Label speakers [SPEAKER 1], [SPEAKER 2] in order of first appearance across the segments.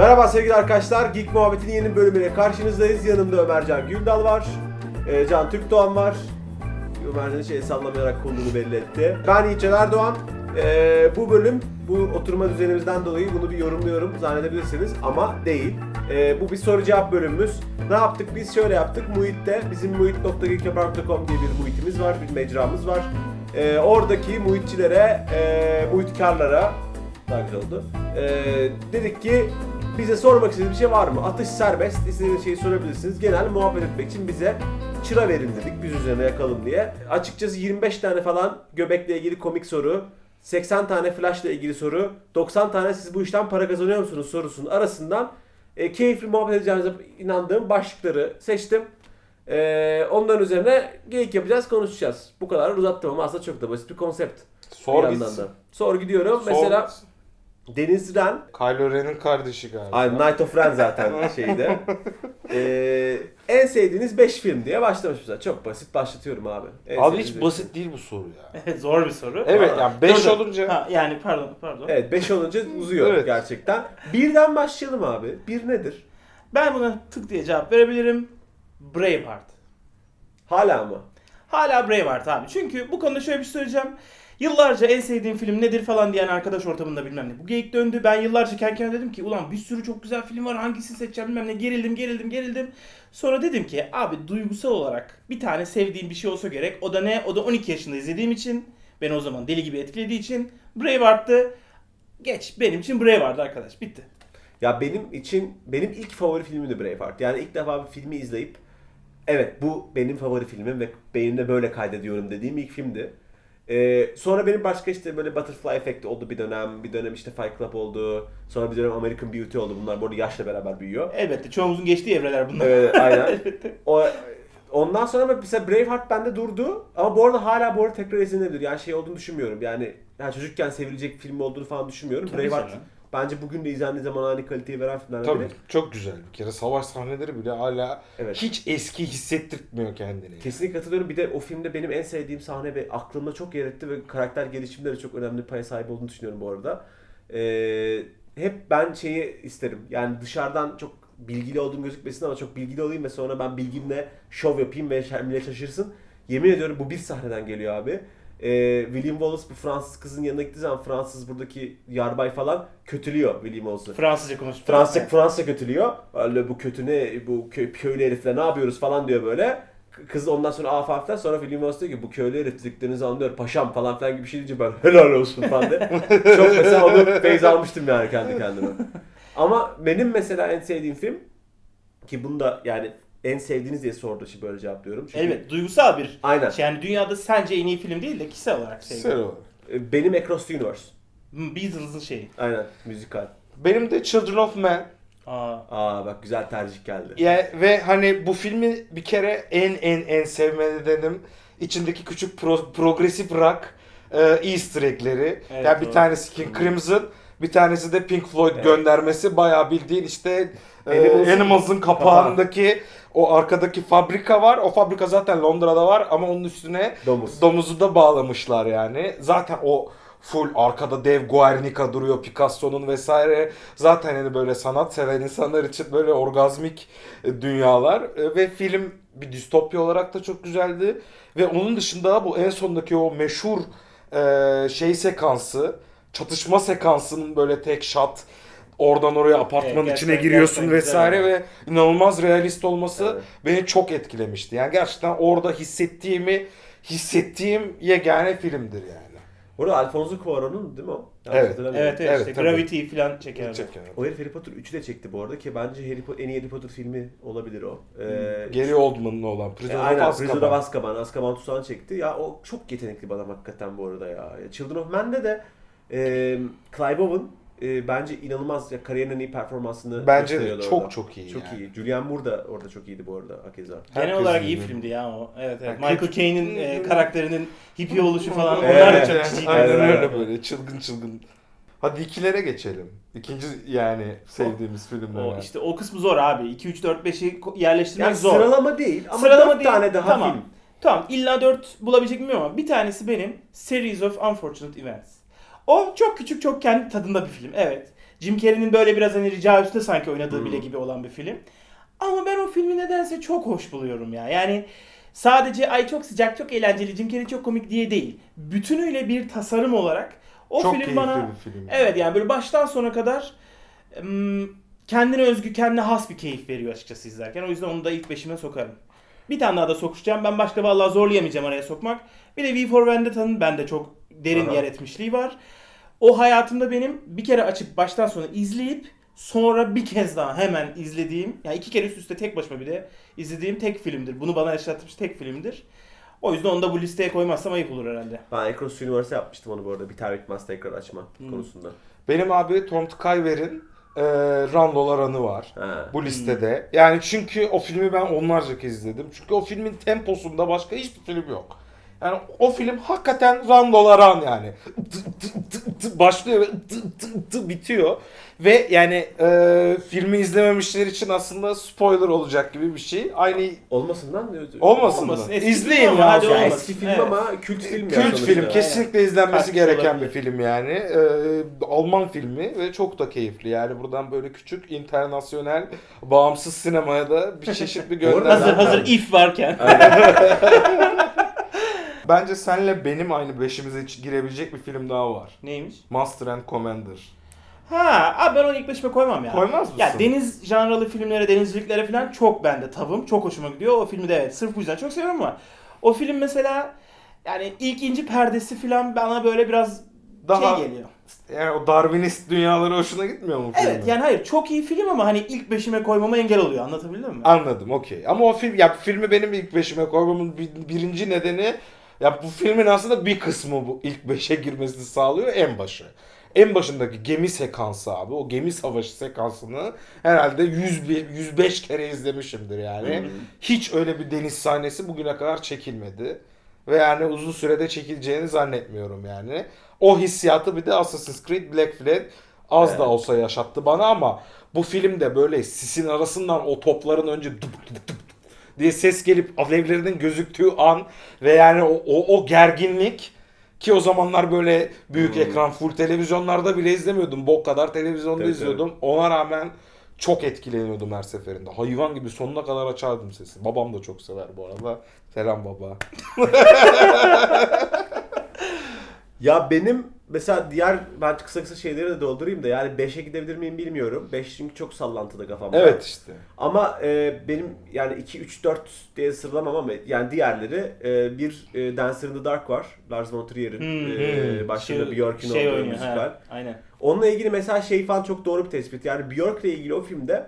[SPEAKER 1] Merhaba sevgili arkadaşlar. Geek Muhabbeti'nin yeni bölümüyle karşınızdayız. Yanımda Ömercan Güldal var. Ee, Can Türkdoğan var. Ömercan el sallamayarak konuğunu belli etti. Ben Yiğitcan Erdoğan. Ee, bu bölüm, bu oturma düzenimizden dolayı bunu bir yorumluyorum zannedebilirsiniz ama değil. Ee, bu bir soru cevap bölümümüz. Ne yaptık? Biz şöyle yaptık. Muhit'te bizim muhit.geekyapark.com diye bir muhitimiz var, bir mecramız var. Ee, oradaki muhitçilere, e, muhitkarlara güzel oldu. Ee, dedik ki bize sormak istediğiniz bir şey var mı? Atış serbest. İstediğiniz şeyi sorabilirsiniz. Genel muhabbet etmek için bize çıra verin dedik. Biz üzerine yakalım diye. Açıkçası 25 tane falan göbekle ilgili komik soru. 80 tane flashla ilgili soru. 90 tane siz bu işten para kazanıyor musunuz sorusunun arasından e, keyifli muhabbet edeceğinize inandığım başlıkları seçtim. E, onların üzerine geyik yapacağız, konuşacağız. Bu kadar uzattım ama aslında çok da basit bir konsept.
[SPEAKER 2] Sor
[SPEAKER 1] bir
[SPEAKER 2] gitsin.
[SPEAKER 1] da. Sor gidiyorum.
[SPEAKER 2] Sor
[SPEAKER 1] Mesela
[SPEAKER 2] gitsin.
[SPEAKER 1] Deniz Ren
[SPEAKER 2] Kylo Ren'in kardeşi galiba.
[SPEAKER 1] Ay Night of Ren zaten şeyde. Ee, en sevdiğiniz 5 film diye başlamış mesela. Çok basit başlatıyorum abi. En
[SPEAKER 2] Abi hiç basit değil bu soru ya.
[SPEAKER 3] Evet zor bir soru.
[SPEAKER 2] Evet
[SPEAKER 1] Aa.
[SPEAKER 2] yani 5
[SPEAKER 3] Dur, dur.
[SPEAKER 2] olunca
[SPEAKER 3] Ha, yani pardon pardon.
[SPEAKER 1] film. Evet 5 olunca uzuyor
[SPEAKER 2] Evet.
[SPEAKER 1] gerçekten. Birden başlayalım abi. Bir nedir?
[SPEAKER 3] Ben buna tık diye cevap verebilirim. Braveheart.
[SPEAKER 1] Hala mı?
[SPEAKER 3] Hala Braveheart abi. Çünkü bu konuda şöyle bir şey söyleyeceğim. Yıllarca en sevdiğim film nedir falan diyen arkadaş ortamında bilmem ne. Bu geyik döndü. Ben yıllarca kendi dedim ki ulan bir sürü çok güzel film var hangisini seçeceğim bilmem ne. Gerildim gerildim gerildim. Sonra dedim ki abi duygusal olarak bir tane sevdiğim bir şey olsa gerek. O da ne? O da 12 yaşında izlediğim için. Beni o zaman deli gibi etkilediği için. Braveheart'tı. Geç. Benim için Braveheart arkadaş. Bitti.
[SPEAKER 1] Ya benim için benim ilk favori filmim de Braveheart. Yani ilk defa bir filmi izleyip evet bu benim favori filmim ve beynimde böyle kaydediyorum dediğim ilk filmdi. Ee, sonra benim başka işte böyle Butterfly Effect oldu bir dönem. Bir dönem işte Fight Club oldu. Sonra bir dönem American Beauty oldu. Bunlar bu arada yaşla beraber büyüyor.
[SPEAKER 3] Elbette çoğumuzun geçtiği evreler bunlar.
[SPEAKER 1] Evet aynen. O, ondan sonra mesela Braveheart bende durdu. Ama bu arada hala bu arada tekrar izlenebilir. Yani şey olduğunu düşünmüyorum. Yani, yani çocukken sevilecek film olduğunu falan düşünmüyorum.
[SPEAKER 3] Tabii
[SPEAKER 1] Braveheart
[SPEAKER 3] canım.
[SPEAKER 1] Bence bugün de izlendiği zaman aynı kaliteyi veren filmlerden
[SPEAKER 2] tabii
[SPEAKER 1] biri.
[SPEAKER 2] çok güzel bir kere savaş sahneleri bile hala
[SPEAKER 1] Evet.
[SPEAKER 2] hiç eski hissettirtmiyor kendini.
[SPEAKER 1] Kesinlikle katılıyorum. Bir de o filmde benim en sevdiğim sahne ve aklımda çok yer etti ve karakter gelişimleri çok önemli paya sahip olduğunu düşünüyorum bu arada. Ee, hep ben şeyi isterim. Yani dışarıdan çok bilgili olduğum gözükmesin ama çok bilgili olayım ve sonra ben bilgimle şov yapayım ve millet şaşırsın. Yemin ediyorum bu bir sahneden geliyor abi. Ee, William Wallace bu Fransız kızın yanına gittiği zaman Fransız buradaki yarbay falan kötülüyor William Wallace'ı.
[SPEAKER 3] Fransızca konuştuk.
[SPEAKER 1] Fransa Fransa kötülüyor. Öyle bu kötü ne bu köy, köylü herifler ne yapıyoruz falan diyor böyle. Kız ondan sonra af after sonra William Wallace diyor ki bu köylü herif dediklerinizi anlıyor paşam falan filan gibi bir şey deyince ben helal olsun falan diye. Çok mesela onu feyz almıştım yani kendi kendime. Ama benim mesela en sevdiğim film ki bunu da yani en sevdiğiniz diye sorduğu için böyle cevaplıyorum. Çünkü
[SPEAKER 3] Evet duygusal bir
[SPEAKER 1] Aynen.
[SPEAKER 3] şey. Yani dünyada sence en iyi film değil de kişisel olarak
[SPEAKER 2] Güzel
[SPEAKER 3] sevdiğim.
[SPEAKER 2] olarak.
[SPEAKER 1] E, Benim Across the Universe.
[SPEAKER 3] Hmm, Beatles'ın şeyi.
[SPEAKER 1] Aynen müzikal.
[SPEAKER 2] Benim de Children of Men.
[SPEAKER 3] Aa,
[SPEAKER 1] Aa bak güzel tercih geldi.
[SPEAKER 2] Ya, ve hani bu filmi bir kere en en en sevme nedenim içindeki küçük pro- progresif rock e, easter egg'leri.
[SPEAKER 3] Evet,
[SPEAKER 2] yani bir tanesi King Crimson, bir tanesi de Pink Floyd
[SPEAKER 1] Evet.
[SPEAKER 2] göndermesi. Bayağı bildiğin işte e,
[SPEAKER 1] Animals'ın
[SPEAKER 2] Animals'ın kapağındaki o arkadaki fabrika var. O fabrika zaten Londra'da var ama onun üstüne
[SPEAKER 1] Domuz.
[SPEAKER 2] domuzu da bağlamışlar yani. Zaten o full arkada dev Guernica duruyor Picasso'nun vesaire. Zaten hani böyle sanat seven insanlar için böyle orgazmik e, dünyalar E, ve film bir distopya olarak da çok güzeldi. Ve onun dışında bu en sondaki o meşhur e, şey sekansı, çatışma sekansının böyle tek shot oradan oraya apartmanın
[SPEAKER 3] Evet,
[SPEAKER 2] içine
[SPEAKER 3] gerçekten-
[SPEAKER 2] giriyorsun
[SPEAKER 3] gerçekten
[SPEAKER 2] vesaire
[SPEAKER 3] güzel
[SPEAKER 2] ve inanılmaz realist olması
[SPEAKER 1] Evet.
[SPEAKER 2] beni çok etkilemişti. Yani gerçekten orada hissettiğimi hissettiğim yegane filmdir yani.
[SPEAKER 1] Burada Alfonso Cuarón'un değil mi o? Yanlış
[SPEAKER 2] Evet.
[SPEAKER 1] hatırlamıyorum.
[SPEAKER 3] evet evet,
[SPEAKER 2] Evet,
[SPEAKER 3] işte
[SPEAKER 2] tabii.
[SPEAKER 3] Gravity falan çekerdi.
[SPEAKER 2] Çeker.
[SPEAKER 1] O herif Harry Potter 3'ü de çekti bu arada ki bence Harry Po- en iyi Harry Potter filmi olabilir o. Ee,
[SPEAKER 2] Gary Oldman'ın olan
[SPEAKER 1] e,
[SPEAKER 2] Prisoner of
[SPEAKER 1] aynen
[SPEAKER 2] Azkaban.
[SPEAKER 1] Prisoner of Azkaban, Azkaban Tutsağı'nı çekti. Ya o çok yetenekli bir adam hakikaten bu arada ya. Children of Men'de de e, Clive Owen e, bence inanılmaz ya, kariyerinin en iyi performansını
[SPEAKER 2] Bence de
[SPEAKER 1] gösteriyordu
[SPEAKER 2] çok
[SPEAKER 1] orada.
[SPEAKER 2] çok iyi
[SPEAKER 1] Çok
[SPEAKER 2] yani.
[SPEAKER 1] iyi. Julianne Moore da orada çok iyiydi bu arada hakeza.
[SPEAKER 3] Genel
[SPEAKER 2] Herkes
[SPEAKER 3] olarak iyi filmdi ya o. Evet evet. Michael Caine'in e, karakterinin hippie oluşu falan
[SPEAKER 1] Evet,
[SPEAKER 3] onlar da çok
[SPEAKER 2] Aynen,
[SPEAKER 3] çiçeğiydi.
[SPEAKER 2] aynen
[SPEAKER 1] Evet,
[SPEAKER 2] öyle
[SPEAKER 1] evet.
[SPEAKER 2] böyle çılgın çılgın. Hadi ikilere geçelim. İkinci yani sevdiğimiz filmler.
[SPEAKER 3] O işte o kısmı zor abi. 2 3 4 5'i ko- yerleştirmek
[SPEAKER 1] Yani
[SPEAKER 3] zor.
[SPEAKER 1] sıralama değil ama
[SPEAKER 3] Sıralama
[SPEAKER 1] 4
[SPEAKER 3] değil,
[SPEAKER 1] tane daha
[SPEAKER 3] tamam.
[SPEAKER 1] film.
[SPEAKER 3] Tamam illa 4 bulabilecek miyim ama bir tanesi benim Series of Unfortunate Events. O çok küçük, çok kendi tadında bir film. Evet. Jim Carrey'nin böyle biraz hani rica üstüne sanki oynadığı bile gibi olan bir film. Ama ben o filmi nedense çok hoş buluyorum ya. Yani sadece ay çok sıcak, çok eğlenceli, Jim Carrey çok komik diye değil. Bütünüyle bir tasarım olarak o
[SPEAKER 2] Çok
[SPEAKER 3] film bana
[SPEAKER 2] bir film.
[SPEAKER 3] Evet yani böyle baştan sona kadar kendine özgü, kendine has bir keyif veriyor açıkçası izlerken. O yüzden onu da ilk beşime sokarım. Bir tane daha da sokuşacağım. Ben başka vallahi zorlayamayacağım araya sokmak. Bir de V for Vendetta'nın bende çok derin
[SPEAKER 1] Aha.
[SPEAKER 3] yer etmişliği var. O hayatımda benim bir kere açıp baştan sona izleyip sonra bir kez daha hemen izlediğim, yani iki kere üst üste tek başıma bir de izlediğim tek filmdir. Bunu bana yaşatmış tek filmdir. O yüzden onu da bu listeye koymazsam ayıp olur herhalde.
[SPEAKER 1] Ben Across Universe yapmıştım onu bu arada. Biter bitmez tekrar açma
[SPEAKER 3] Hmm.
[SPEAKER 1] konusunda.
[SPEAKER 2] Benim abi Tom Tykwer'in e, Randolar Anı var.
[SPEAKER 1] Ha.
[SPEAKER 2] bu listede. Yani çünkü o filmi ben onlarca kez izledim. Çünkü o filmin temposunda başka hiçbir film yok. Yani o film hakikaten randolar yani. Başlıyor ve bitiyor. Ve yani e, filmi izlememişler için aslında spoiler olacak gibi bir şey. Aynı
[SPEAKER 1] Olmasın lan.
[SPEAKER 2] olmasın,
[SPEAKER 3] Olmasın.
[SPEAKER 2] mı?
[SPEAKER 3] Eski
[SPEAKER 2] İzleyin
[SPEAKER 3] film ama
[SPEAKER 2] ya.
[SPEAKER 3] hadi
[SPEAKER 1] Ya
[SPEAKER 3] olmasın.
[SPEAKER 1] eski film
[SPEAKER 3] Evet.
[SPEAKER 1] ama kült film ya
[SPEAKER 2] Kült
[SPEAKER 1] sonuçta.
[SPEAKER 2] film. Kesinlikle izlenmesi
[SPEAKER 3] Haklısın
[SPEAKER 2] gereken
[SPEAKER 3] olabilir.
[SPEAKER 2] bir film yani. Ee, Alman filmi ve çok da keyifli. Yani buradan böyle küçük internasyonel bağımsız sinemaya da bir çeşit bir
[SPEAKER 1] arada
[SPEAKER 2] gönderme.
[SPEAKER 3] Hazır hazır if varken.
[SPEAKER 2] Bence senle benim aynı beşimize hiç girebilecek bir film daha var.
[SPEAKER 3] Neymiş?
[SPEAKER 2] Master and Commander.
[SPEAKER 3] Ha, abi ben onu ilk başıma koymam ya.
[SPEAKER 2] Koymaz mısın?
[SPEAKER 3] Ya deniz janralı filmlere, denizciliklere falan çok bende tavım. Çok hoşuma gidiyor. O filmi de evet sırf bu yüzden çok seviyorum ama o film mesela yani ilk inci perdesi falan bana böyle biraz
[SPEAKER 2] Daha
[SPEAKER 3] şey geliyor.
[SPEAKER 2] yani o Darwinist dünyaları hoşuna gitmiyor mu?
[SPEAKER 3] Evet yani hayır çok iyi film ama hani ilk beşime koymama engel oluyor. Anlatabildim mi?
[SPEAKER 2] Anladım okey. Ama o film ya filmi benim ilk beşime koymamın bir- birinci nedeni ya bu filmin aslında bir kısmı bu ilk beşe girmesini sağlıyor en başı. En başındaki gemi sekansı abi. O gemi savaşı sekansını herhalde 101 105 kere izlemişimdir yani. Hiç öyle bir deniz sahnesi bugüne kadar çekilmedi. Ve yani uzun sürede çekileceğini zannetmiyorum yani. O hissiyatı bir de Assassin's Creed Black Flag az
[SPEAKER 1] Evet.
[SPEAKER 2] da olsa yaşattı bana ama bu filmde böyle sisin arasından o topların önce dup dup dup diye ses gelip alevlerinin gözüktüğü an ve yani o, o, o gerginlik ki o zamanlar böyle büyük
[SPEAKER 1] Hmm.
[SPEAKER 2] ekran full televizyonlarda bile izlemiyordum. Bok kadar televizyonda
[SPEAKER 1] Tabii,
[SPEAKER 2] izliyordum. Ona rağmen çok etkileniyordum her seferinde. Hayvan gibi sonuna kadar açardım sesi. Babam da çok sever bu arada. Selam baba.
[SPEAKER 1] Ya benim mesela diğer ben kısa kısa şeyleri de doldurayım da yani 5'e gidebilir miyim bilmiyorum. 5 çünkü çok sallantıda kafamda.
[SPEAKER 2] Evet işte.
[SPEAKER 1] Ama e, benim yani 2 3 4 diye sıralamam ama yani diğerleri e, bir e, Dancer in the Dark var. Lars von Trier'in
[SPEAKER 3] Hmm,
[SPEAKER 1] e,
[SPEAKER 2] hmm.
[SPEAKER 1] başında
[SPEAKER 3] Şey-
[SPEAKER 1] Björk'ün
[SPEAKER 3] şey
[SPEAKER 1] olduğu
[SPEAKER 3] oynuyor,
[SPEAKER 1] müzikal.
[SPEAKER 3] ha, Aynen.
[SPEAKER 1] Onunla ilgili mesela şey falan çok doğru bir tespit. Yani Björk'le ilgili o filmde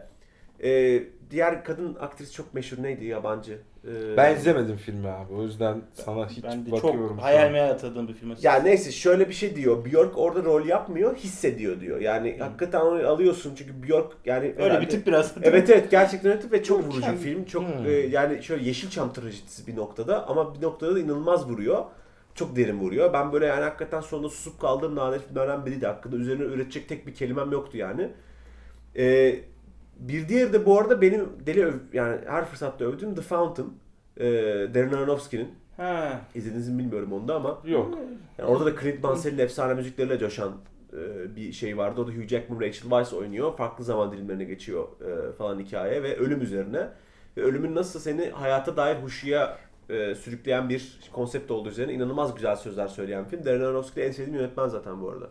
[SPEAKER 1] e, diğer kadın aktris çok meşhur neydi yabancı? E,
[SPEAKER 2] Ben izlemedim filmi abi. O yüzden sana hiç
[SPEAKER 3] Ben de
[SPEAKER 2] bakıyorum.
[SPEAKER 3] çok
[SPEAKER 2] şu
[SPEAKER 3] hayal
[SPEAKER 2] an.
[SPEAKER 3] meyal atadığım bir film açıkçası.
[SPEAKER 1] Ya neyse şöyle bir şey diyor. Björk orada rol yapmıyor, hissediyor diyor. Yani hakikaten onu alıyorsun çünkü Björk yani
[SPEAKER 3] Öyle
[SPEAKER 1] herhalde-
[SPEAKER 3] bir tip biraz.
[SPEAKER 1] Evet evet gerçekten öyle tip ve çok vurucu
[SPEAKER 2] Mükemmel.
[SPEAKER 1] film. Çok
[SPEAKER 2] Hmm.
[SPEAKER 1] e, yani şöyle Yeşilçam trajedisi bir noktada ama bir noktada da inanılmaz vuruyor. Çok derin vuruyor. Ben böyle yani hakikaten sonunda susup kaldığım nadir filmlerden biriydi. Hakkında üzerine üretecek tek bir kelimem yoktu yani. E, bir diğeri de bu arada benim deli öv, yani her fırsatta övdüğüm The Fountain. E, Darren Aronofsky'nin.
[SPEAKER 3] Ha.
[SPEAKER 1] İzlediniz mi bilmiyorum onu da ama.
[SPEAKER 2] Yok.
[SPEAKER 1] Yani orada da Clint Mansell'in efsane müzikleriyle coşan e, bir şey vardı. O da Hugh Jackman, Rachel Weisz oynuyor. Farklı zaman dilimlerine geçiyor e, falan hikaye ve ölüm üzerine. Ve ölümün nasıl seni hayata dair huşuya e, sürükleyen bir konsept olduğu üzerine inanılmaz güzel sözler söyleyen film. Darren Aronofsky de en sevdiğim yönetmen zaten bu arada.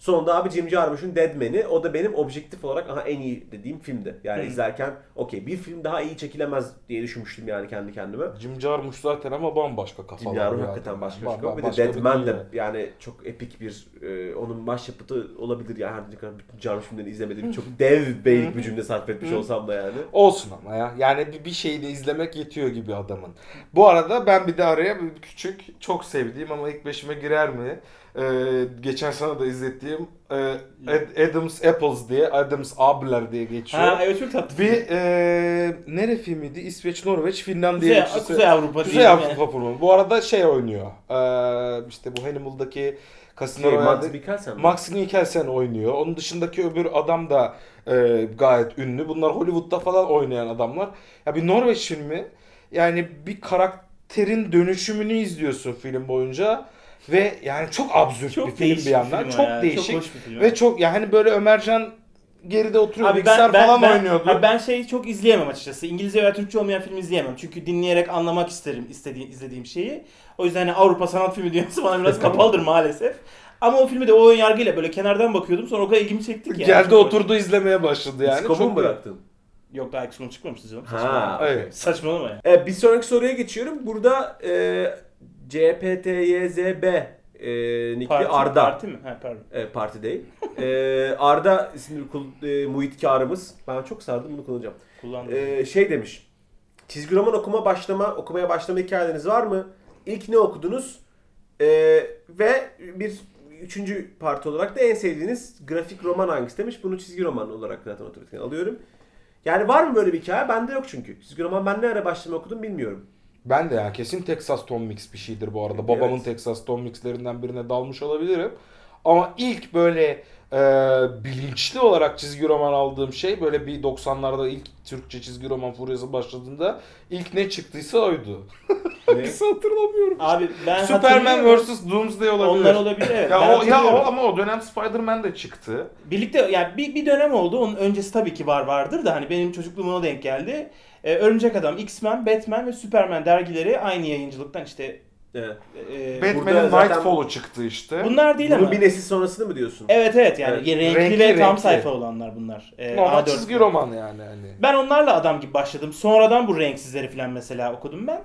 [SPEAKER 1] Sonunda abi Jim Jarmusch'un Dead Man'i o da benim objektif olarak aha en iyi dediğim filmdi. Yani
[SPEAKER 3] Hı.
[SPEAKER 1] izlerken okey bir film daha iyi çekilemez diye düşünmüştüm yani kendi kendime.
[SPEAKER 2] Jim Jarmusch zaten ama bambaşka kafalar.
[SPEAKER 1] Jim Jarmusch
[SPEAKER 2] yani.
[SPEAKER 1] hakikaten başka bir
[SPEAKER 2] Ba-
[SPEAKER 1] şey. Bir de
[SPEAKER 2] başka
[SPEAKER 1] Dead Man de yani çok epik bir e, onun başyapıtı olabilir ya her kadar bütün Jarmusch filmlerini izlemediğim çok dev beylik bir cümle sarf etmiş olsam da yani.
[SPEAKER 2] Olsun ama ya. Yani bir, bir şeyi de izlemek yetiyor gibi adamın. Bu arada ben bir de araya bir küçük, çok sevdiğim ama ilk beşime girer mi? Ee, geçen sana da izlettiğim e, Ad- Adams Apples diye, Adams Abler diye geçiyor.
[SPEAKER 3] Ha evet çok tatlı.
[SPEAKER 2] Bir e, nere filmiydi? İsveç, Norveç, Finlandiya.
[SPEAKER 3] Kuzey,
[SPEAKER 2] ikisi-
[SPEAKER 3] Kuzey Avrupa
[SPEAKER 2] Kuzey
[SPEAKER 3] diyelim
[SPEAKER 2] Avrupa filmi. Bu arada şey oynuyor. Ee, işte bu Hannibal'daki Casino
[SPEAKER 1] Şey,
[SPEAKER 2] Royale'de
[SPEAKER 1] Mikkelsen mi?
[SPEAKER 2] Max Mikkelsen oynuyor. Onun dışındaki öbür adam da e, gayet ünlü. Bunlar Hollywood'da falan oynayan adamlar. Ya bir Norveç filmi. Yani bir karakterin dönüşümünü izliyorsun film boyunca. Ve yani çok absürt bir film bir yandan.
[SPEAKER 3] film
[SPEAKER 2] çok
[SPEAKER 3] ya,
[SPEAKER 2] değişik.
[SPEAKER 3] Çok hoş bir film.
[SPEAKER 2] Ve çok yani böyle Ömercan geride oturuyor
[SPEAKER 3] Abi
[SPEAKER 2] bilgisayar
[SPEAKER 3] ben,
[SPEAKER 2] falan
[SPEAKER 3] ben,
[SPEAKER 2] oynuyordu.
[SPEAKER 3] abi ben şeyi çok izleyemem açıkçası. İngilizce veya Türkçe olmayan film izleyemem. Çünkü dinleyerek anlamak isterim istediğim, izlediğim şeyi. O yüzden hani Avrupa sanat filmi dünyası bana biraz kapalıdır maalesef. Ama o filmi de o ön yargıyla böyle kenardan bakıyordum. Sonra o kadar ilgimi çekti ki. yani.
[SPEAKER 2] Geldi
[SPEAKER 3] Çok hoş.
[SPEAKER 2] oturdu izlemeye başladı yani. Çok
[SPEAKER 1] mu bıraktın?
[SPEAKER 3] Yok daha X-Men çıkmamıştı canım.
[SPEAKER 1] Ha.
[SPEAKER 3] Saçmalama.
[SPEAKER 2] Evet.
[SPEAKER 3] Saçmalama ya.
[SPEAKER 1] Evet, bir sonraki soruya geçiyorum. Burada e, CPTYZB e, nickli
[SPEAKER 3] Parti,
[SPEAKER 1] Arda.
[SPEAKER 3] Parti mi? Ha pardon.
[SPEAKER 1] E, parti değil. E, Arda isimli kul, e, muhitkarımız. Ben çok sardım bunu kullanacağım.
[SPEAKER 3] Kullandım.
[SPEAKER 1] E, şey demiş. Çizgi roman okuma başlama, okumaya başlama hikayeleriniz var mı? İlk ne okudunuz? E, ve bir üçüncü parti olarak da en sevdiğiniz grafik roman hangisi demiş. Bunu çizgi roman olarak zaten otomatikten alıyorum. Yani var mı böyle bir hikaye? Bende yok çünkü. Çizgi roman ben ne ara başlama okudum bilmiyorum.
[SPEAKER 2] Ben de ya kesin Texas Tom Mix bir şeydir bu arada. Babamın
[SPEAKER 1] Evet.
[SPEAKER 2] Texas Tom Mix'lerinden birine dalmış olabilirim. Ama ilk böyle e, bilinçli olarak çizgi roman aldığım şey böyle bir 90'larda ilk Türkçe çizgi roman furyası başladığında ilk ne çıktıysa oydu. Hangisi hatırlamıyorum.
[SPEAKER 3] Abi ben
[SPEAKER 2] Superman vs. Doomsday olabilir.
[SPEAKER 3] Onlar olabilir evet.
[SPEAKER 2] Ya
[SPEAKER 3] Ben
[SPEAKER 2] o, ya o ama o dönem Spider-Man de çıktı.
[SPEAKER 3] Birlikte yani bir, bir dönem oldu. Onun öncesi tabii ki var vardır da hani benim çocukluğuma denk geldi. Ee, Örümcek Adam, X-Men, Batman ve Superman dergileri aynı yayıncılıktan işte
[SPEAKER 1] Evet.
[SPEAKER 3] e,
[SPEAKER 2] Batman'in
[SPEAKER 1] zaten-
[SPEAKER 2] Nightfall'u çıktı işte.
[SPEAKER 3] bunlar değil
[SPEAKER 1] Bunun
[SPEAKER 3] ama.
[SPEAKER 1] bir nesil sonrasını mı diyorsun?
[SPEAKER 3] Evet evet yani
[SPEAKER 1] Evet.
[SPEAKER 3] renkli,
[SPEAKER 2] Renkli,
[SPEAKER 3] ve tam
[SPEAKER 2] renkli.
[SPEAKER 3] sayfa olanlar bunlar. Ee,
[SPEAKER 2] Normal
[SPEAKER 3] A4
[SPEAKER 2] çizgi
[SPEAKER 3] falan.
[SPEAKER 2] roman yani hani.
[SPEAKER 3] Ben onlarla adam gibi başladım. Sonradan bu renksizleri falan mesela okudum ben.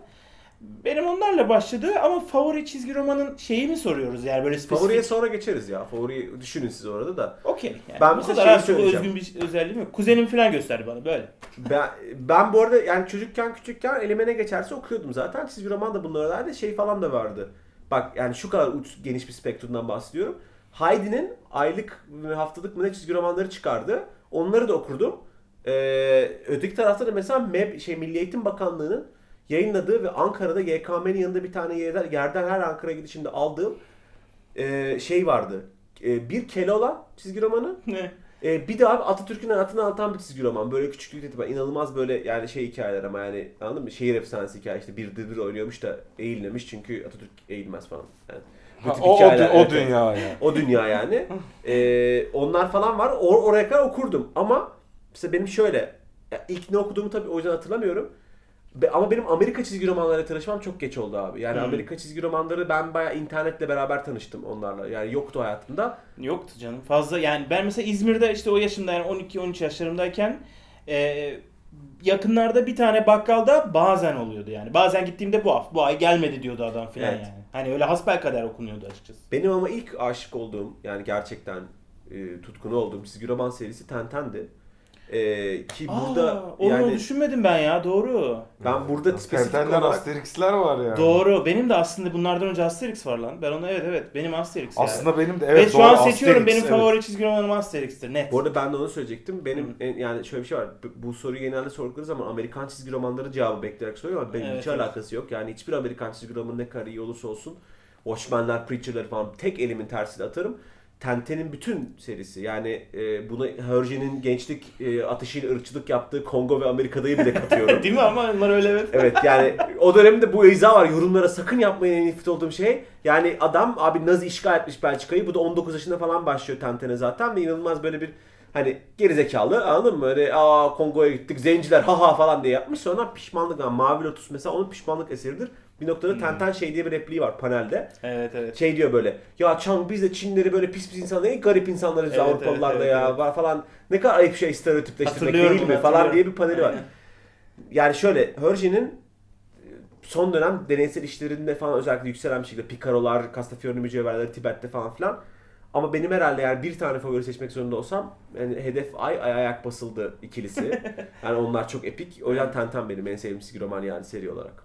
[SPEAKER 3] Benim onlarla başladı ama favori çizgi romanın şeyi mi soruyoruz yani böyle spesifik?
[SPEAKER 1] Favoriye sonra geçeriz ya. Favoriyi düşünün siz orada da.
[SPEAKER 3] Okey. Yani
[SPEAKER 1] Ben
[SPEAKER 3] bu kadar
[SPEAKER 1] söyleyeceğim.
[SPEAKER 3] özgün bir özelliğim yok. Kuzenim falan gösterdi bana böyle.
[SPEAKER 1] Ben, ben bu arada yani çocukken küçükken elime ne geçerse okuyordum zaten. Çizgi roman da bunlardan şey falan da vardı. Bak yani şu kadar uç, geniş bir spektrumdan bahsediyorum. Heidi'nin aylık haftalık mı ne çizgi romanları çıkardı. Onları da okurdum. Ee, öteki tarafta da mesela MEB, şey Milli Eğitim Bakanlığı'nın yayınladığı ve Ankara'da YKM'nin yanında bir tane yerden, yerden her Ankara gidişimde aldığım e, şey vardı. E, bir Keloğlan çizgi romanı.
[SPEAKER 3] Ne?
[SPEAKER 1] E, bir de abi Atatürk'ün hayatını anlatan bir çizgi roman. Böyle küçüklükte itibaren inanılmaz böyle yani şey hikayeler ama yani anladın mı? Şehir efsanesi hikaye işte bir dır oynuyormuş da eğilmemiş çünkü Atatürk eğilmez falan. Yani
[SPEAKER 2] Ha, o, o,
[SPEAKER 1] hikayeler,
[SPEAKER 2] o
[SPEAKER 1] evet, evet.
[SPEAKER 2] dünya yani.
[SPEAKER 1] O dünya yani. E, onlar falan var. Or- oraya kadar okurdum. Ama mesela benim şöyle ilk ne okuduğumu tabii o yüzden hatırlamıyorum. Be- Ama benim Amerika çizgi romanlarıyla tanışmam çok geç oldu abi. Yani
[SPEAKER 3] Hmm.
[SPEAKER 1] Amerika çizgi romanları ben bayağı internetle beraber tanıştım onlarla. Yani yoktu hayatımda.
[SPEAKER 3] Yoktu canım. Fazla yani ben mesela İzmir'de işte o yaşımda yani 12-13 yaşlarımdayken e, yakınlarda bir tane bakkalda bazen oluyordu yani. Bazen gittiğimde bu hafta bu ay gelmedi diyordu adam filan
[SPEAKER 1] Evet.
[SPEAKER 3] yani. Hani öyle hasbelkader okunuyordu açıkçası.
[SPEAKER 1] Benim ama ilk aşık olduğum yani gerçekten e, tutkunu olduğum çizgi roman serisi Tenten'di. E, ki burada
[SPEAKER 3] Aa, onu
[SPEAKER 1] yani
[SPEAKER 3] düşünmedim ben ya doğru.
[SPEAKER 1] ben burada spesifik
[SPEAKER 2] Tentenler
[SPEAKER 1] olarak
[SPEAKER 2] Asterix'ler var yani.
[SPEAKER 3] Doğru. Benim de aslında bunlardan önce Asterix var lan. Ben onu evet evet benim Asterix yani.
[SPEAKER 2] Aslında benim de evet
[SPEAKER 3] Ve şu
[SPEAKER 2] doğru,
[SPEAKER 3] an seçiyorum
[SPEAKER 2] Asterix,
[SPEAKER 3] benim
[SPEAKER 2] evet.
[SPEAKER 3] favori çizgi romanım Asterix'tir net.
[SPEAKER 1] bu arada ben de onu söyleyecektim. Benim en- yani şöyle bir şey var. Bu- Bu soruyu genelde sordukları zaman Amerikan çizgi romanları cevabı bekleyerek soruyor ama benim
[SPEAKER 3] Evet,
[SPEAKER 1] hiç
[SPEAKER 3] evet.
[SPEAKER 1] alakası yok. Yani hiçbir Amerikan çizgi romanı ne kadar iyi olursa olsun Watchmen'ler, Preacher'lar falan tek elimin tersiyle atarım. Tenten'in bütün serisi yani e, buna Hergé'nin gençlik e, atışıyla ırkçılık yaptığı Kongo ve Amerika'dayı bile katıyorum.
[SPEAKER 3] Değil mi ama onlar öyle evet.
[SPEAKER 1] Evet yani o dönemde bu izah var. Yorumlara sakın yapmayın en nefret olduğum şey. Yani adam abi Nazi işgal etmiş Belçika'yı. Bu da 19 yaşında falan başlıyor Tentene zaten ve inanılmaz böyle bir hani gerizekalı anladın mı? Öyle aa Kongo'ya gittik zenciler haha falan diye yapmış. Sonra pişmanlık yani Mavi Lotus mesela onun pişmanlık eseridir. Bir noktada Tenten şey diye bir repliği var panelde.
[SPEAKER 3] Evet evet.
[SPEAKER 1] Şey diyor böyle ya Çang biz de Çinleri böyle pis pis insanlar en garip insanlarız
[SPEAKER 3] Evet,
[SPEAKER 1] Avrupalılar da
[SPEAKER 3] evet,
[SPEAKER 1] ya
[SPEAKER 3] evet.
[SPEAKER 1] var falan. Ne kadar ayıp şey stereotipleştirmek değil mi falan diye bir paneli var.
[SPEAKER 3] Aynen.
[SPEAKER 1] Yani şöyle Hergé'nin son dönem deneysel işlerinde falan özellikle yükselen bir şekilde Picaro'lar, Castafiore mücevherleri Tibet'te falan filan. Ama benim herhalde eğer bir tane favori seçmek zorunda olsam yani hedef ay ay ayak basıldı ikilisi. yani onlar çok epik. O yüzden Tenten benim en sevdiğim çizgi roman yani seri olarak.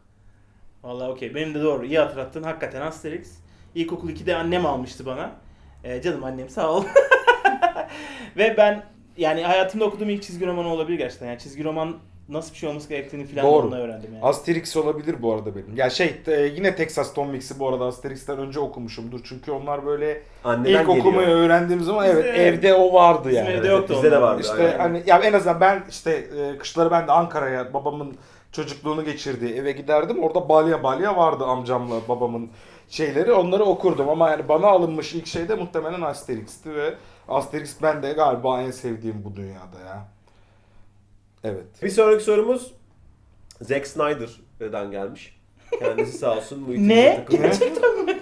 [SPEAKER 3] Vallahi okey. Benim de doğru. İyi hatırlattın. Hakikaten Asterix. İlkokul 2'de annem almıştı bana. Ee, canım annem sağ ol. Ve ben yani hayatımda okuduğum ilk çizgi roman olabilir gerçekten. Yani çizgi roman nasıl bir şey olması gerektiğini falan
[SPEAKER 2] Doğru.
[SPEAKER 3] onunla öğrendim yani.
[SPEAKER 2] Asterix olabilir bu arada benim. Ya şey e, yine Texas Tom Mix'i bu arada Asterix'ten önce okumuşumdur. Çünkü onlar böyle
[SPEAKER 1] Anneden
[SPEAKER 2] ilk okumayı
[SPEAKER 1] geliyor.
[SPEAKER 2] öğrendiğim zaman evet
[SPEAKER 3] Bizde-
[SPEAKER 2] evde o vardı yani.
[SPEAKER 3] evde
[SPEAKER 1] Evet,
[SPEAKER 3] yoktu
[SPEAKER 1] bizde de
[SPEAKER 3] onlar.
[SPEAKER 1] vardı.
[SPEAKER 2] İşte
[SPEAKER 1] aynen.
[SPEAKER 2] hani ya en azından ben işte e, kışları ben de Ankara'ya babamın çocukluğunu geçirdiği eve giderdim. Orada balya balya vardı amcamla babamın şeyleri onları okurdum ama yani bana alınmış ilk şey de muhtemelen Asterix'ti ve Asterix ben de galiba en sevdiğim bu dünyada ya. Evet.
[SPEAKER 1] Bir sonraki sorumuz Zack Snyder'dan gelmiş. Kendisi sağ olsun. bu
[SPEAKER 3] Ne? Gerçekten mi?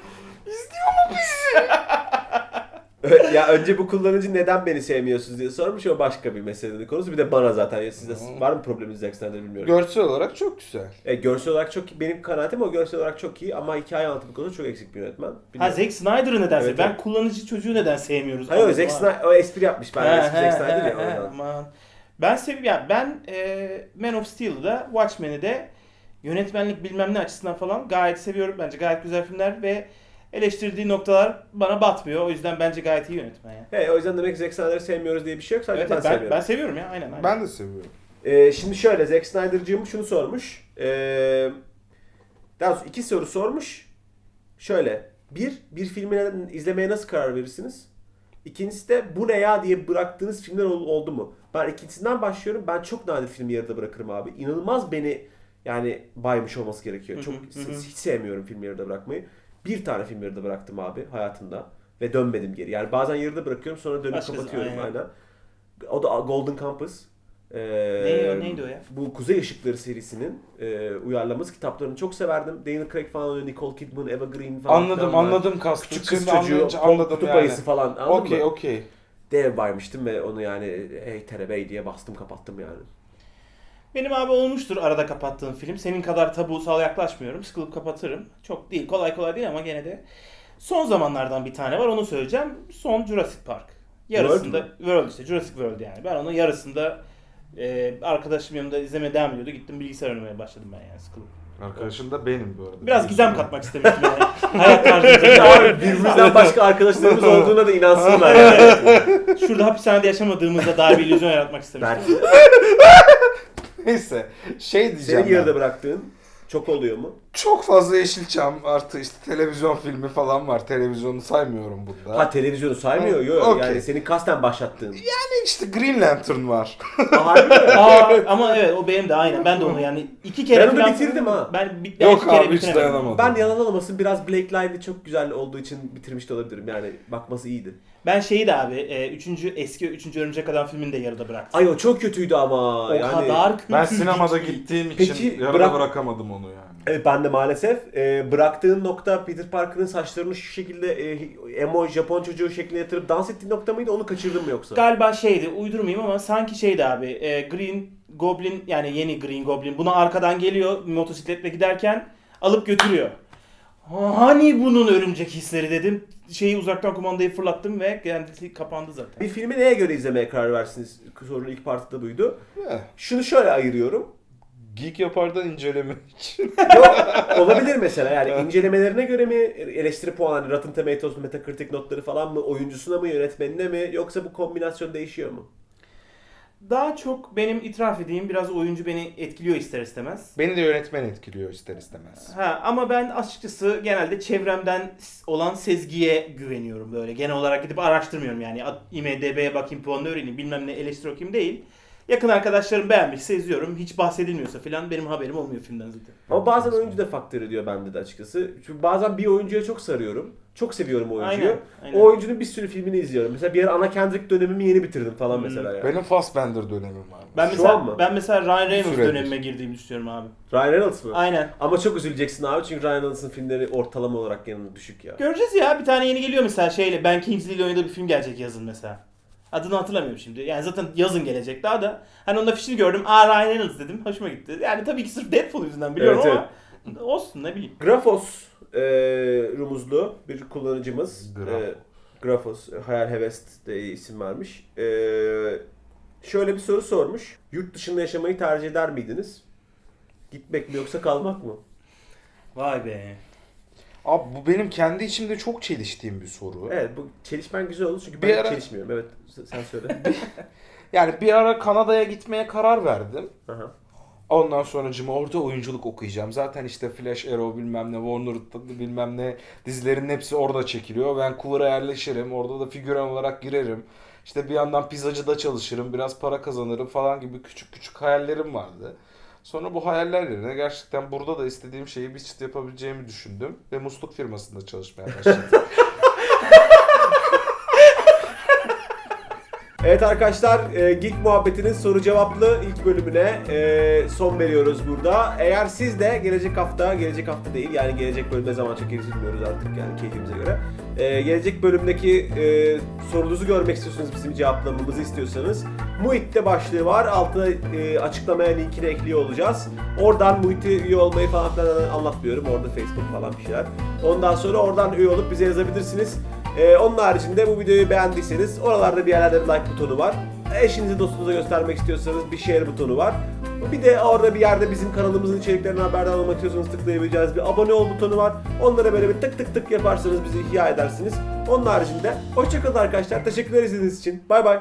[SPEAKER 1] ya önce bu kullanıcı neden beni sevmiyorsunuz diye sormuş o başka bir meselenin konusu. Bir de bana zaten. Ya sizde
[SPEAKER 2] Hmm.
[SPEAKER 1] var mı probleminiz Zack Snyder bilmiyorum.
[SPEAKER 2] Görsel olarak çok güzel.
[SPEAKER 1] E, görsel olarak çok benim kanaatim o görsel olarak çok iyi ama hikaye anlatımı konusunda çok eksik bir yönetmen.
[SPEAKER 3] Ha
[SPEAKER 1] Bilmiyorum.
[SPEAKER 3] Zack Snyder'ı neden
[SPEAKER 1] Evet,
[SPEAKER 3] Ben kullanıcı çocuğu neden sevmiyoruz?
[SPEAKER 1] Hayır o
[SPEAKER 3] Anladım
[SPEAKER 1] Zack. Snyder o espri yapmış. Ben
[SPEAKER 3] He, he,
[SPEAKER 1] Zack Snyder
[SPEAKER 3] he,
[SPEAKER 1] ya
[SPEAKER 3] he,
[SPEAKER 1] oradan.
[SPEAKER 3] aman. Ben sev ya ben e, Man of Steel'ı da Watchmen'i de yönetmenlik bilmem ne açısından falan gayet seviyorum. Bence gayet güzel filmler ve eleştirdiği noktalar bana batmıyor. O yüzden bence gayet iyi yönetmen ya.
[SPEAKER 1] He, o yüzden demek ki Zack Snyder'ı sevmiyoruz diye bir şey yok. Sadece
[SPEAKER 3] Evet,
[SPEAKER 1] ben,
[SPEAKER 3] ben,
[SPEAKER 1] sevmiyorum.
[SPEAKER 3] ben seviyorum ya aynen. aynen.
[SPEAKER 2] Ben de seviyorum.
[SPEAKER 1] Ee, şimdi şöyle Zack Snyder'cığım şunu sormuş. Ee, daha doğrusu iki soru sormuş. Şöyle. Bir, bir filmi izlemeye nasıl karar verirsiniz? İkincisi de bu ne ya diye bıraktığınız filmler ol- oldu mu? Ben ikincisinden başlıyorum. Ben çok nadir filmi yarıda bırakırım abi. İnanılmaz beni yani baymış olması gerekiyor. Çok
[SPEAKER 3] hı hı.
[SPEAKER 1] hiç sevmiyorum filmi yarıda bırakmayı. Bir tane film yarıda bıraktım abi hayatımda. Ve dönmedim geri. Yani bazen yarıda bırakıyorum sonra dönüp
[SPEAKER 3] Başkası,
[SPEAKER 1] kapatıyorum
[SPEAKER 3] aynen.
[SPEAKER 1] aynen. O da Golden Compass. Ee,
[SPEAKER 3] Neydi o, neydi o ya?
[SPEAKER 1] Bu Kuzey Işıkları serisinin e, uyarlaması kitaplarını çok severdim. Daniel Craig falan oynuyor, Nicole Kidman, Eva Green falan.
[SPEAKER 2] Anladım
[SPEAKER 1] filan var.
[SPEAKER 2] anladım kastı.
[SPEAKER 1] Küçük kız
[SPEAKER 2] Şimdi
[SPEAKER 1] çocuğu,
[SPEAKER 2] anlayınca
[SPEAKER 1] anladım kutup
[SPEAKER 2] yani.
[SPEAKER 1] ayısı falan
[SPEAKER 2] Okey
[SPEAKER 1] mı?
[SPEAKER 2] okey.
[SPEAKER 1] Dev baymıştım ve onu yani hey terebey diye bastım kapattım yani.
[SPEAKER 3] Benim abi olmuştur arada kapattığım film. Senin kadar tabusal yaklaşmıyorum. Sıkılıp kapatırım. Çok değil. Kolay kolay değil ama gene de. Son zamanlardan bir tane var onu söyleyeceğim. Son Jurassic Park. Yarısında
[SPEAKER 1] World
[SPEAKER 3] World, işte Jurassic World yani. Ben onun yarısında e, arkadaşım yanımda izlemeye devam ediyordu. Gittim bilgisayar oynamaya başladım ben yani sıkılıp.
[SPEAKER 2] Arkadaşın da benim bu arada.
[SPEAKER 3] Biraz gizem katmak istemiştim yani. Hayat tarzımıza.
[SPEAKER 1] Abi birbirimizden başka arkadaşlarımız olduğuna da inansınlar yani.
[SPEAKER 3] Şurada hapishanede yaşamadığımızda daha bir illüzyon yaratmak istemiştim.
[SPEAKER 2] Neyse şey diyeceğim
[SPEAKER 1] senin yarıda
[SPEAKER 2] ben.
[SPEAKER 1] bıraktığın çok oluyor mu?
[SPEAKER 2] Çok fazla Yeşilçam artı işte televizyon filmi falan var. Televizyonu saymıyorum burada.
[SPEAKER 1] Ha televizyonu saymıyor. Yok
[SPEAKER 2] Okey.
[SPEAKER 1] yani senin kasten başlattığın.
[SPEAKER 2] Yani işte Green Lantern var.
[SPEAKER 1] Aa, harbi mi?
[SPEAKER 3] Aa, ama evet o benim de aynen. Ben de onu yani iki kere
[SPEAKER 1] Ben onu
[SPEAKER 3] falan-
[SPEAKER 1] bitirdim ha.
[SPEAKER 3] Ben, bir, ben
[SPEAKER 2] Yok
[SPEAKER 3] iki kere
[SPEAKER 2] abi hiç
[SPEAKER 3] bitiremedim.
[SPEAKER 2] dayanamadım.
[SPEAKER 1] Ben yalan olmasın biraz Blake Lively çok güzel olduğu için bitirmiş de olabilirim. Yani bakması iyiydi.
[SPEAKER 3] Ben şeyi de abi, e, üçüncü, eski üçüncü Örümcek Adam filmini de yarıda bıraktım.
[SPEAKER 1] Ay o çok kötüydü ama.
[SPEAKER 3] o
[SPEAKER 1] yani,
[SPEAKER 3] kadar kötü
[SPEAKER 2] Ben sinemada
[SPEAKER 3] ki.
[SPEAKER 2] gittiğim için
[SPEAKER 1] Peki,
[SPEAKER 2] yarıda
[SPEAKER 1] bırak-
[SPEAKER 2] bırakamadım onu yani.
[SPEAKER 1] Evet ben de maalesef. Ee, bıraktığın nokta Peter Parker'ın saçlarını şu şekilde e, emo Japon çocuğu şekline yatırıp dans ettiği nokta mıydı onu kaçırdın mı yoksa?
[SPEAKER 3] Galiba şeydi, uydurmayayım ama sanki şeydi abi, e, Green Goblin yani yeni Green Goblin buna arkadan geliyor motosikletle giderken alıp götürüyor. Hani bunun örümcek hisleri dedim. Şeyi uzaktan kumandayı fırlattım ve kendisi kapandı zaten.
[SPEAKER 1] Bir filmi neye göre izlemeye karar versiniz? Sorunun ilk partı da buydu.
[SPEAKER 2] Eh,
[SPEAKER 1] Şunu şöyle ayırıyorum.
[SPEAKER 2] Geek yapardan inceleme için.
[SPEAKER 1] Yok olabilir mesela yani incelemelerine göre mi eleştiri puanı, Rotten Tomatoes, Metacritic notları falan mı, oyuncusuna mı, yönetmenine mi yoksa bu kombinasyon değişiyor mu?
[SPEAKER 3] Daha çok benim itiraf edeyim biraz oyuncu beni etkiliyor ister istemez.
[SPEAKER 2] Beni de yönetmen etkiliyor ister istemez.
[SPEAKER 3] Ha ama ben açıkçası genelde çevremden olan sezgiye güveniyorum böyle. Genel olarak gidip araştırmıyorum yani. IMDB'ye bakayım puanını öğreneyim bilmem ne eleştiri okuyayım değil. Yakın arkadaşlarım beğenmişse izliyorum. Hiç bahsedilmiyorsa falan benim haberim olmuyor filmden zaten.
[SPEAKER 1] Ama bazen oyuncu da faktör ediyor bende de açıkçası. Çünkü bazen bir oyuncuya çok sarıyorum. Çok seviyorum o oyuncuyu.
[SPEAKER 3] Aynen, aynen.
[SPEAKER 1] O oyuncunun bir sürü filmini izliyorum. Mesela bir ara Ana Kendrick dönemimi yeni bitirdim falan
[SPEAKER 3] Hmm.
[SPEAKER 1] mesela yani.
[SPEAKER 2] Benim Fassbender dönemim var.
[SPEAKER 3] Ben
[SPEAKER 1] Şu
[SPEAKER 3] mesela
[SPEAKER 1] an mı?
[SPEAKER 3] ben mesela Ryan Reynolds
[SPEAKER 2] Süredir.
[SPEAKER 3] dönemime girdiğimi düşünüyorum abi.
[SPEAKER 1] Ryan Reynolds mı?
[SPEAKER 3] Aynen.
[SPEAKER 1] Ama çok üzüleceksin abi çünkü Ryan Reynolds'ın filmleri ortalama olarak yanında düşük ya.
[SPEAKER 3] Göreceğiz ya bir tane yeni geliyor mesela şeyle Ben Kingsley ile oynadığı bir film gelecek yazın mesela. Adını hatırlamıyorum şimdi. Yani zaten yazın gelecek daha da. Hani onun afişini gördüm. Aa Ryan Reynolds dedim. Hoşuma gitti. Yani tabii ki sırf Deadpool yüzünden biliyorum
[SPEAKER 1] Evet,
[SPEAKER 3] ama olsun ne bileyim.
[SPEAKER 1] Grafos e, rumuzlu bir kullanıcımız.
[SPEAKER 2] Graf.
[SPEAKER 1] E, Grafos, Hayal Hevest de isim vermiş. E, şöyle bir soru sormuş. Yurt dışında yaşamayı tercih eder miydiniz? Gitmek mi yoksa kalmak mı?
[SPEAKER 3] Vay be.
[SPEAKER 2] Abi bu benim kendi içimde çok çeliştiğim bir soru.
[SPEAKER 1] Evet bu çelişmen güzel oldu çünkü
[SPEAKER 2] Bir
[SPEAKER 1] ben
[SPEAKER 2] ara-
[SPEAKER 1] çelişmiyorum. Evet sen söyle.
[SPEAKER 2] Yani bir ara Kanada'ya gitmeye karar verdim.
[SPEAKER 1] Aha.
[SPEAKER 2] Ondan sonra orada oyunculuk okuyacağım. Zaten işte Flash, Arrow bilmem ne, Warner bilmem ne dizilerin hepsi orada çekiliyor. Vancouver'a yerleşirim. Orada da figüran olarak girerim. İşte bir yandan pizzacıda çalışırım. Biraz para kazanırım falan gibi küçük küçük hayallerim vardı. Sonra bu hayaller yerine gerçekten burada da istediğim şeyi bir çıt yapabileceğimi düşündüm ve musluk firmasında çalışmaya başladım.
[SPEAKER 1] Evet arkadaşlar e, Geek Muhabbeti'nin soru cevaplı ilk bölümüne e, son veriyoruz burada. Eğer siz de gelecek hafta, gelecek hafta değil yani gelecek bölüm ne zaman çekeriz bilmiyoruz artık yani keyfimize göre. E, gelecek bölümdeki sorunuzu görmek istiyorsanız bizim cevaplamamızı istiyorsanız Muhit'te başlığı var. Altına açıklamaya linkini ekliyor olacağız. Oradan Muhit'e üye olmayı falan filan anlatmıyorum. Orada Facebook falan bir şeyler. Ondan sonra oradan üye olup bize yazabilirsiniz. Ee, onun haricinde bu videoyu beğendiyseniz oralarda bir yerlerde like butonu var. Eşinize dostunuza göstermek istiyorsanız bir share butonu var. Bir de orada bir yerde bizim kanalımızın içeriklerinden haberdar olmak istiyorsanız tıklayabileceğiniz bir abone ol butonu var. Onlara böyle bir tık tık tık yaparsanız bizi ihya edersiniz. Onun haricinde hoşçakalın arkadaşlar. Teşekkürler izlediğiniz için. Bay bay.